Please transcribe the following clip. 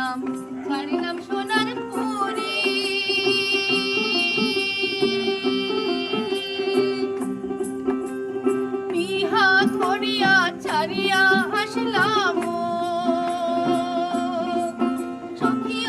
ছাড়িলাম ছাড়িলাম সোনার পুরি। বিহা ধরিয়া ছাড়িয়া আসলাম। সখী